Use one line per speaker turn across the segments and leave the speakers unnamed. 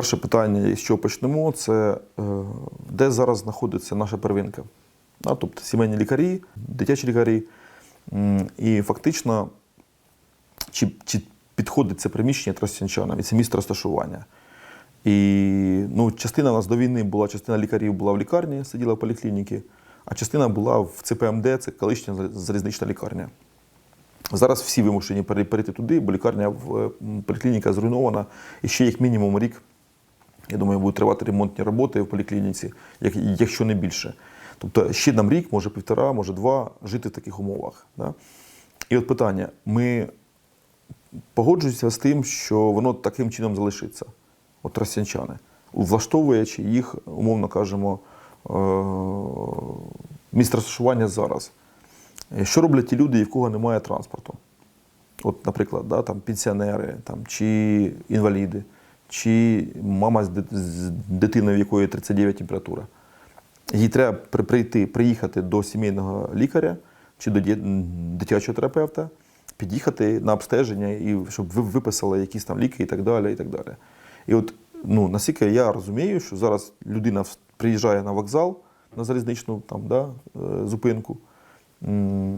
Перше питання, з чого почнемо, це е, де зараз знаходиться наша первинка. Тобто сімейні лікарі, дитячі лікарі. І фактично, чи, чи підходить це приміщення тростянчанам, і це місце розташування. І ну, частина у нас до війни була, частина лікарів була в лікарні, сиділа в поліклініці, а частина була в ЦПМД, це колишня залізнична лікарня. Зараз всі вимушені перейти туди, бо лікарня е, поліклініка зруйнована. І ще як мінімум рік, я думаю, будуть тривати ремонтні роботи в поліклініці, якщо не більше. Тобто ще нам рік, може півтора, може два жити в таких умовах. Да? І от питання: ми погоджуємося з тим, що воно таким чином залишиться, от росіянчани, влаштовуючи їх, умовно кажемо, е, місце розташування зараз. Що роблять ті люди, в кого немає транспорту? От, наприклад, да, там, пенсіонери там, чи інваліди, чи мама з дитиною, в якої 39 температура. Їй треба прийти, приїхати до сімейного лікаря чи до дитячого терапевта, під'їхати на обстеження, і щоб ви виписали якісь там ліки і так далі. І так далі. І от, ну, наскільки я розумію, що зараз людина приїжджає на вокзал, на залізничну там, да, е, зупинку,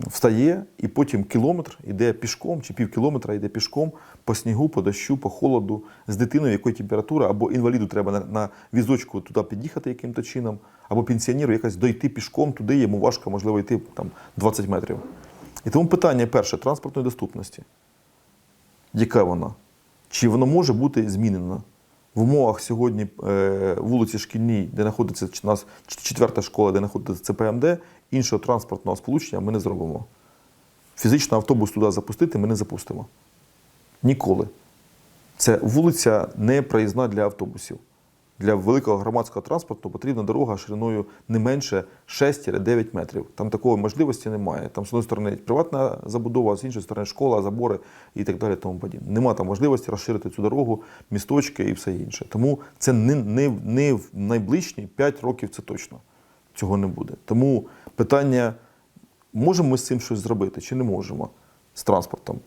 встає і потім кілометр йде пішком, чи пів кілометра йде пішком по снігу, по дощу, по холоду, з дитиною, якої температура, або інваліду треба на, на візочку туди під'їхати яким-то чином, або пенсіонеру якось дойти пішком туди, йому важко, можливо, йти там 20 метрів. І тому питання перше транспортної доступності. Яка вона? Чи воно може бути змінено? В умовах сьогодні е, вулиці Шкільній, де знаходиться у нас четверта школа, де знаходиться ЦПМД, іншого транспортного сполучення ми не зробимо. Фізично автобус туди запустити ми не запустимо. Ніколи. Це вулиця не проїзна для автобусів. Для великого громадського транспорту потрібна дорога шириною не менше 6-9 метрів. Там такої можливості немає. Там, з однієї сторони, приватна забудова, з іншої сторони, школа, забори і так далі. Тому подібне. Нема там можливості розширити цю дорогу, місточки і все інше. Тому це не, не, не в найближчі 5 років це точно. Цього не буде. Тому питання: можемо ми з цим щось зробити чи не можемо з транспортом?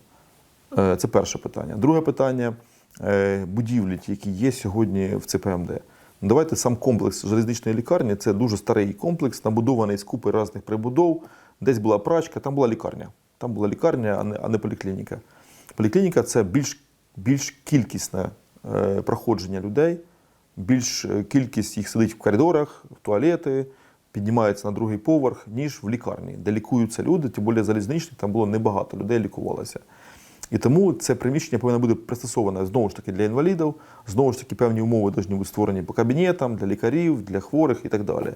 Е, Це перше питання. Друге питання е, будівлі, які є сьогодні в ЦПМД. Ну, Давайте сам комплекс залізничної лікарні це дуже старий комплекс, набудований з купи різних прибудов. Десь була прачка, там була лікарня. Там була лікарня, а не, поліклініка. Поліклініка це більш, більш кількісне е, проходження людей, більш кількість їх сидить в коридорах, в туалети, піднімаються на другий поверх, ніж в лікарні, де лікуються люди, тим більше залізничні, там було небагато людей лікувалося. І тому це приміщення повинно бути пристосоване знову ж таки для інвалідів, знову ж таки певні умови повинні бути створені по кабінетам, для лікарів, для хворих і так далі.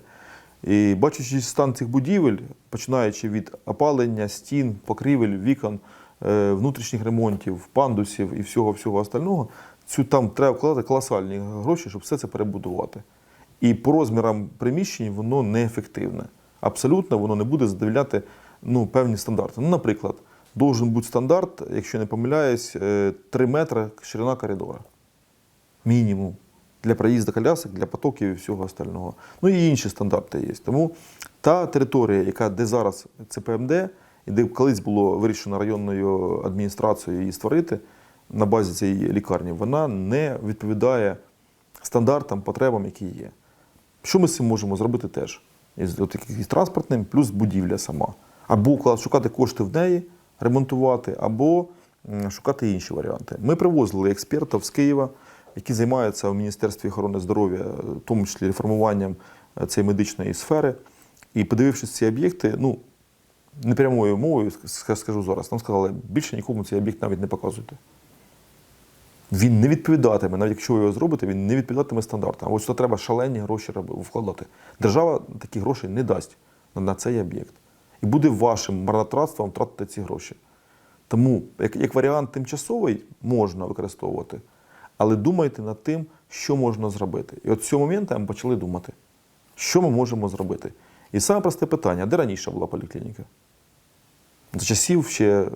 І бачачи стан цих будівель, починаючи від опалення, стін, покрівель, вікон, е, внутрішніх ремонтів, пандусів і всього всього остального, цю там треба вкладати колосальні гроші, щоб все це перебудувати. І по розмірам приміщень воно неефективне. Абсолютно воно не буде задовольняти ну, певні стандарти. Ну, наприклад, должен бути стандарт, якщо не помиляюсь, е, 3 метри ширина коридора. Мінімум. Для проїзду колясок, для потоків і всього остального. Ну і інші стандарти є. Тому та територія, яка де зараз ЦПМД, і де колись було вирішено районною адміністрацією її створити на базі цієї лікарні, вона не відповідає стандартам, потребам, які є. Що ми з цим можемо зробити теж? От, із транспортним, плюс будівля сама. Або шукати кошти в неї, ремонтувати, або шукати інші варіанти. Ми привозили експертів з Києва, які займаються в Міністерстві охорони здоров'я, в тому числі реформуванням е, цієї медичної сфери. І подивившись ці об'єкти, ну, непрямою мовою скажу зараз, нам сказали, більше нікому цей об'єкт навіть не показуйте. Він не відповідатиме, навіть якщо ви його зробите, він не відповідатиме стандартам. Ось то треба шалені гроші вкладати. Держава такі гроші не дасть на- на цей об'єкт. І буде вашим марнотратством втратити ці гроші. Тому, як, як варіант тимчасовий, можна використовувати, але думайте над тим, що можна зробити. І от з цього моменту ми почали думати, що ми можемо зробити. І саме просте питання: де раніше була поліклініка? За часів ще, е,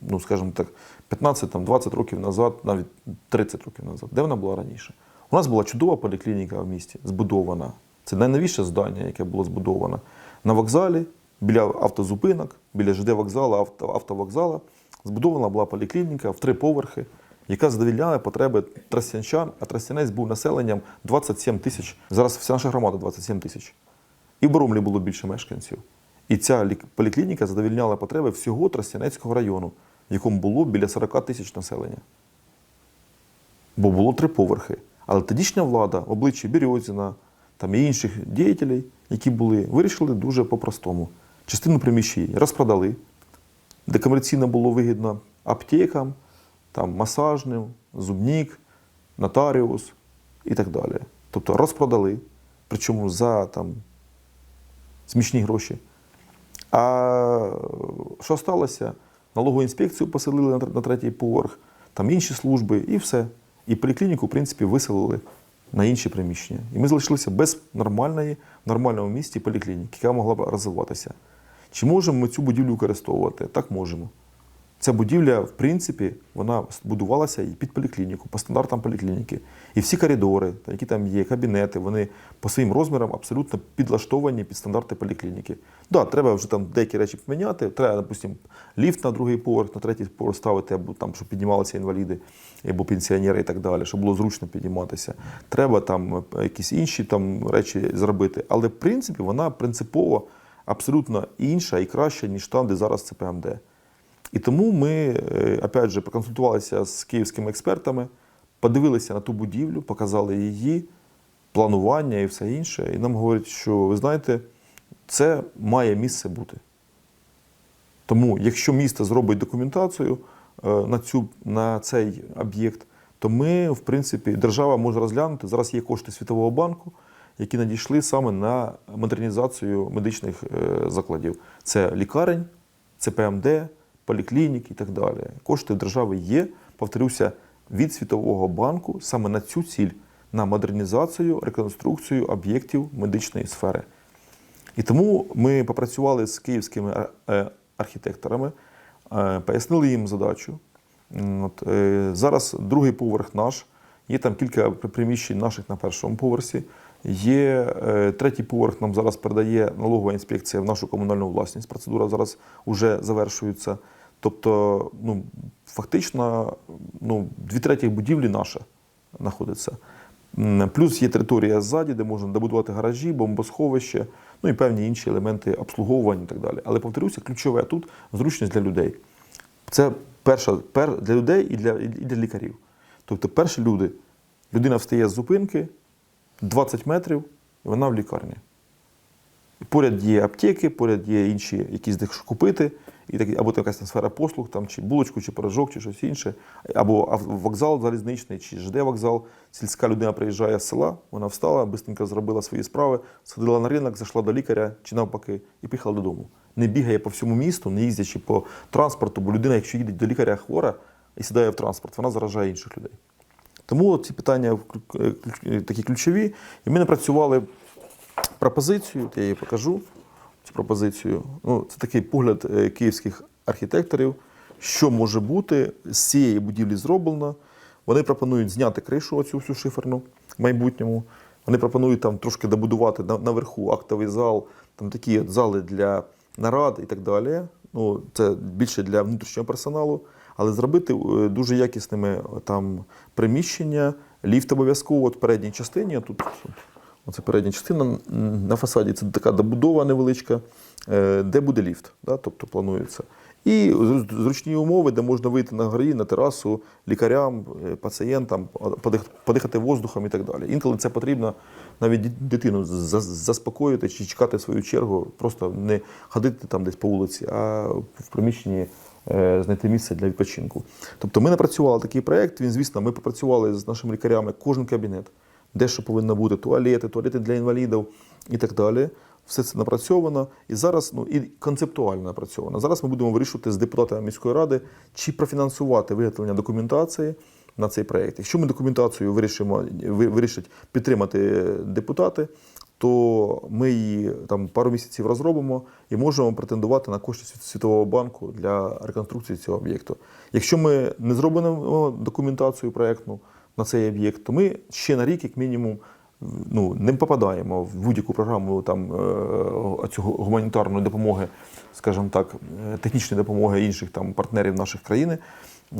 ну скажімо так, 15-20 років назад, навіть 30 років назад. Де вона була раніше? У нас була чудова поліклініка в місті, збудована. Це найновіше здання, яке було збудовано на вокзалі, біля автозупинок, біля ЖД вокзалу, авто, автовокзала. Збудована була поліклініка в три поверхи. яка задовільняла потреби тростянчан, а Тростянець був населенням 27 тисяч. Зараз вся наша громада 27 тисяч. І в Боромлі було більше мешканців. І ця поліклініка задовільняла потреби всього Тростянецького району, в якому було біля 40 тисяч населення. Бо було три поверхи. Але тодішня влада в обличчі Березіна там і інших діятелів, які були, вирішили дуже по-простому. Частину приміщень розпродали, де комерційно було вигідно аптекам, там, масажним, зубнік, нотаріус і так далі. Тобто розпродали, причому за там, смішні гроші. А що сталося? Налогову інспекцію поселили на третій поверх, там інші служби і все. І поліклініку, в принципі, виселили на інші приміщення. І ми залишилися без нормальної, в нормальному місті поліклініки, яка могла б розвиватися. Чи можемо ми цю будівлю використовувати? Так можемо. Ця будівля, в принципі, вона будувалася і під поліклініку, по стандартам поліклініки. І всі коридори, які там є, кабінети, вони по своїм розмірам абсолютно підлаштовані під стандарти поліклініки. Да, треба вже там деякі речі поміняти. Треба, допустимо, ліфт на другий поверх, на третій поверх ставити, або там, щоб піднімалися інваліди, або пенсіонери і так далі, щоб було зручно підніматися. Треба там е, якісь інші там речі зробити. Але в принципі вона принципово абсолютно інша і краща, ніж там, де зараз ЦПМД. І тому ми, е, опять же, проконсультувалися з київськими експертами, подивилися на ту будівлю, показали її, планування і все інше. І нам говорять, що ви знаєте, це має місце бути. Тому, якщо місто зробить документацію е, на, цю, на цей об'єкт, то ми, в принципі, держава може розглянути. Зараз є кошти Світового банку, які надійшли саме на модернізацію медичних е, закладів. Це лікарень, ЦПМД, поліклінік і так далі. Кошти держави є, повторюся, від Світового банку саме на цю ціль, на модернізацію, реконструкцію об'єктів медичної сфери. І тому ми попрацювали з київськими е, архітекторами, е, пояснили їм задачу. От, е, зараз другий поверх наш, є там кілька приміщень наших на першому поверсі. Є е, третій поверх нам зараз передає налогова інспекція в нашу комунальну власність. Процедура зараз вже завершується. Тобто, ну, фактично, ну, дві треті будівлі наша знаходиться. Плюс є територія ззаді, де можна добудувати гаражі, бомбосховище, ну і певні інші елементи обслуговування і так далі. Але повторюся, ключове тут зручність для людей. Це перша пер, для людей і для, і для лікарів. Тобто, перші люди, людина встає з зупинки 20 метрів, і вона в лікарні. Поряд є аптеки, поряд є інші якісь де купити, і так, або якась там сфера послуг, там, чи булочку, чи пирожок, чи щось інше, або вокзал залізничний, чи ЖД вокзал. Сільська людина приїжджає з села, вона встала, швидко зробила свої справи, сходила на ринок, зайшла до лікаря чи навпаки, і поїхала додому. Не бігає по всьому місту, не їздячи по транспорту, бо людина, якщо їде до лікаря хвора і сідає в транспорт, вона заражає інших людей. Тому ці питання е, такі ключові. І ми напрацювали пропозицію, я її покажу. Цю пропозицію. Ну, це такий погляд е, київських архітекторів, що може бути з цієї будівлі зроблено. Вони пропонують зняти кришу, оцю всю шиферну в майбутньому. Вони пропонують там трошки добудувати наверху актовий зал, там такі от зали для нарад і так далі. Ну, це більше для внутрішнього персоналу, але зробити е, дуже якісними е, там приміщення, ліфт обов'язково в передній частині. Тут Оце передня частина на фасаді це така добудова невеличка, е, де буде ліфт, да, тобто планується. І зручні умови, де можна вийти на горі, на терасу лікарям, е, пацієнтам, подихати воздухом і так далі. Інколи це потрібно навіть дитину заспокоїти чи чекати свою чергу, просто не ходити там десь по вулиці, а в приміщенні е, знайти місце для відпочинку. Тобто ми напрацювали такий проєкт. Він, звісно, ми попрацювали з нашими лікарями кожен кабінет де що повинно бути, туалети, туалети для інвалідів і так далі. Все це напрацьовано і зараз ну і концептуально напрацьовано. Зараз ми будемо вирішувати з депутатами міської ради, чи профінансувати виготовлення документації на цей проєкт. Якщо ми документацію вирішимо, ви- вирішать підтримати депутати, то ми її там пару місяців розробимо і можемо претендувати на кошти Світового банку для реконструкції цього об'єкту. Якщо ми не зробимо документацію проєктну на цей об'єкт, то ми ще на рік, як мінімум, ну, не попадаємо в будь-яку програму там, е, цього гуманітарної допомоги, скажімо так, е, технічної допомоги інших там, партнерів наших країни.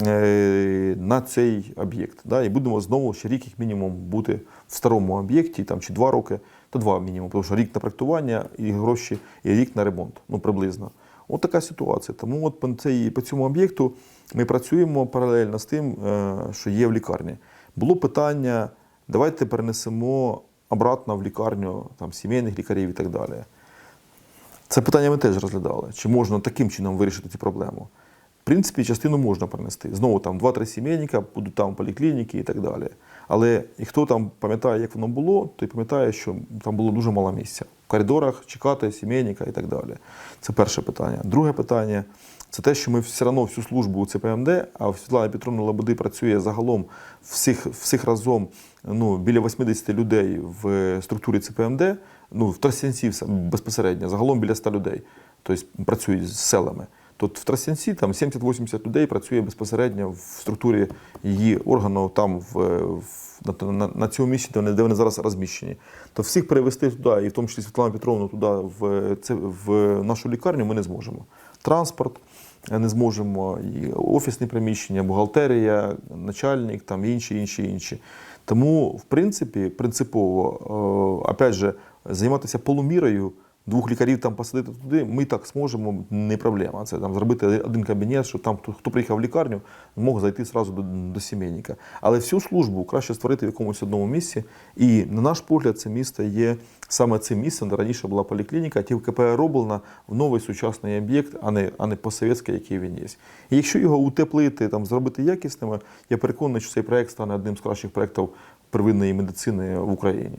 е, на цей об'єкт. Да? І будемо знову ще рік, як мінімум, бути в старому об'єкті, там чи два роки, то два мінімум, тому що рік на проектування і гроші, і рік на ремонт, ну приблизно. От така ситуація. Тому от по, цей, по цьому об'єкту ми працюємо паралельно з тим, що є в лікарні. Було питання: давайте перенесемо обратно в лікарню там, сімейних лікарів і так далі. Це питання ми теж розглядали. Чи можна таким чином вирішити цю проблему? В принципі, частину можна перенести. Знову там 2-3 сімейника будуть там поліклініки і так далі. Але і хто там пам'ятає, як воно було, той пам'ятає, що там було дуже мало місця. В коридорах чекати сімейника і так далі. Це перше питання. Друге питання це те, що ми все одно всю службу у ЦПМД, а Світлана Петровна Лободи працює загалом всіх, всіх разом ну, біля 80 людей в структурі ЦПМД, ну, в Тростянці все безпосередньо, загалом біля 100 людей. Тобто працюють з селами. Тут в Тростянці там 70-80 людей працює безпосередньо в структурі її органу, там в, в, на, на, на цьому місці, де вони, де вони зараз розміщені. То всіх перевести туди, і в тому числі Світлану Петровну туди, в, це, в нашу лікарню, ми не зможемо. Транспорт не зможемо, і офісні приміщення, бухгалтерія, начальник, там інші, інші, інші. Тому, в принципі, принципово, е, опять же, займатися полумірою, двох лікарів там посадити туди, ми так зможемо, не проблема. Це там зробити один кабінет, щоб там хто, приїхав в лікарню, мог зайти зразу до, до сімейника. Але всю службу краще створити в якомусь одному місці. І на наш погляд, це місто є саме цим місцем, де раніше була поліклініка, тільки перероблена в новий сучасний об'єкт, а не, а не по-совєтськи, який він є. І якщо його утеплити, там, зробити якісними, я переконаний, що цей проект стане одним з кращих проєктів первинної медицини в Україні.